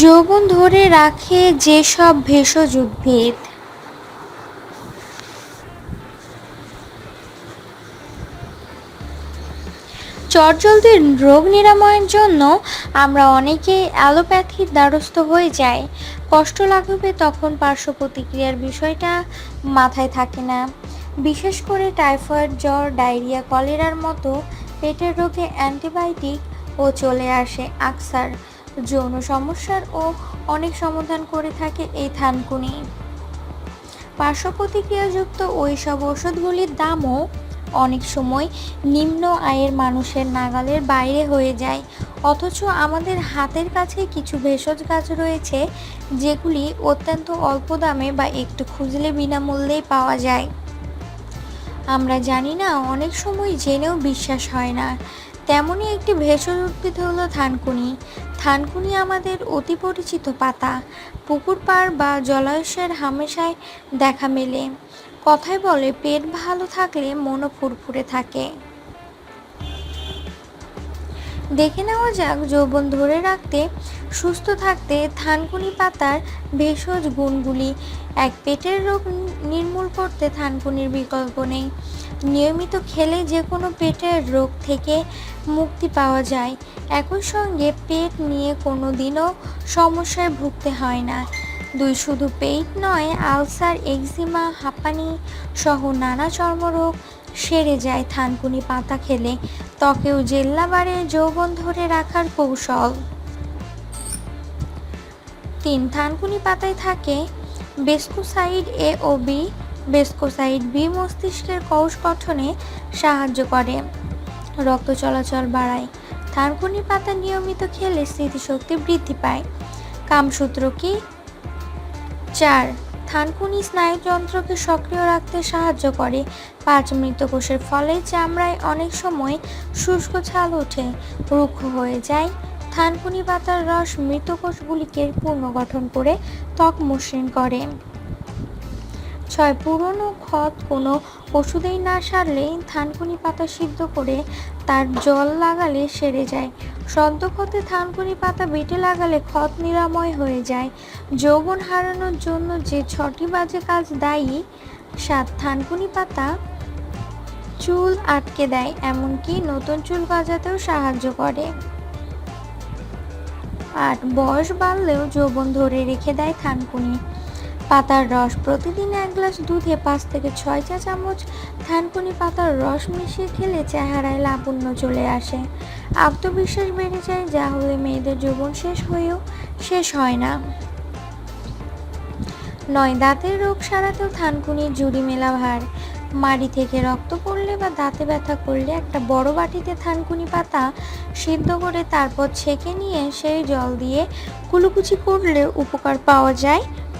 যৌবন ধরে রাখে যেসব ভেষজ উদ্ভিদ। চটজলদির রোগ নিরাময়ের জন্য আমরা অনেকেই অ্যালোপ্যাথির দ্বারস্থ হয়ে যাই। কষ্ট লাগবে তখন পার্শ্ব প্রতিক্রিয়ার বিষয়টা মাথায় থাকে না। বিশেষ করে টাইফয়েড, জ্বর, ডায়রিয়া, কলেরার মতো পেটের রোগে অ্যান্টিবায়োটিক ও চলে আসে আকসার। যৌন সমস্যার ও অনেক সমাধান করে থাকে এই থানকুনি। পার্শ্ব প্রতিক্রিয়াযুক্ত ওই সব ওষুধগুলির দামও অনেক সময় নিম্ন আয়ের মানুষের নাগালের বাইরে হয়ে যায়। অথচ আমাদের হাতের কাছে কিছু ভেষজ গাছ রয়েছে, যেগুলি অত্যন্ত অল্প দামে বা একটু খুঁজলে বিনামূল্যেই পাওয়া যায়। আমরা জানি না, অনেক সময় জেনেও বিশ্বাস হয় না। তেমনই একটি ভেষজ উদ্ভিদ হলো থানকুনি। থানকুনি আমাদের অতি পরিচিত পাতা। পুকুর পাড় বা জলাশয়ের হামেশায় দেখা মেলে। কথায় বলে, পেট ভালো থাকলে মনও ফুরফুরে থাকে। দেখে নেওয়া যাক যৌবন ধরে রাখতে, সুস্থ থাকতে থানকুনি পাতার ভেষজ গুণগুলি। এক পেটের রোগ নির্মূল করতে থানকুনির বিকল্প নেই। নিয়মিত খেলে যে কোনো পেটের রোগ থেকে মুক্তি পাওয়া যায়। একই সঙ্গে পেট নিয়ে কোনো দিনও সমস্যায় ভুগতে হয় না। দুই শুধু পেট নয়, আলসার, এক্সিমা, হাঁপানি সহ নানা চর্মরোগ সেরে যায় থানকুনি পাতা খেলে। ত্বকেও জেল্লা বাড়ে, যৌবন ধরে রাখার কৌশল। তিন, থানকুনি পাতায় থাকে বেস্কোসাইড এ ও বি। বেস্কোসাইড বি মস্তিষ্কের কোষ গঠনে সাহায্য করে। রক্ত চলাচল বাড়ায়। থানকুনি পাতা নিয়মিত খেলে স্মৃতিশক্তি বৃদ্ধি পায়। কামসূত্র কি? চার। থানকুনি স্নায়ুযন্ত্রকে সক্রিয় রাখতে সাহায্য করে। পাঁচ মৃতকোষের ফলে চামড়ায় অনেক সময় শুষ্ক ছাল ওঠে, রুক্ষ হয়ে যায়। থানকুনি পাতার রস মৃতকোষগুলিকে পুনর্গঠন করে ত্বক মসৃণ করে। ছয় পুরনো ক্ষত কোনো ওষুধেই না সারলে থানকুনি পাতা সিদ্ধ করে তার জল লাগালে সেরে যায়। সদ্য ক্ষতে থানকুনি পাতা বেটে লাগালে ক্ষত নিরাময় হয়ে যায়। যৌবন হারানোর জন্য যে ছটি বাজে কাজ দায়ী, সাত থানকুনি পাতা চুল আটকে দেয়, এমনকি নতুন চুল গজাতেও সাহায্য করে। আট, বয়স বাড়লেও যৌবন ধরে রেখে দেয় থানকুনি। পাতার রস। প্রতিদিন এক গ্লাস দুধে পাঁচ থেকে ছয় চা চামচ থানকুনি পাতার রস মিশিয়ে খেলে চেহারায় লাবণ্য চলে আসে। আত্মবিশ্বাস বেড়ে যায়, যা হলে মেয়েদের যৌবন শেষ হয়েও শেষ হয় না। নয়, দাঁতের রোগ সারাতেও থানকুনি জুড়ি মেলা ভার। মাড়ি থেকে রক্ত পড়লে বা দাঁতে ব্যথা করলে একটা বড় বাটিতে থানকুনি পাতা সিদ্ধ করে তারপর ছেঁকে নিয়ে সেই জল দিয়ে কুলুকুচি করলে উপকার পাওয়া যায়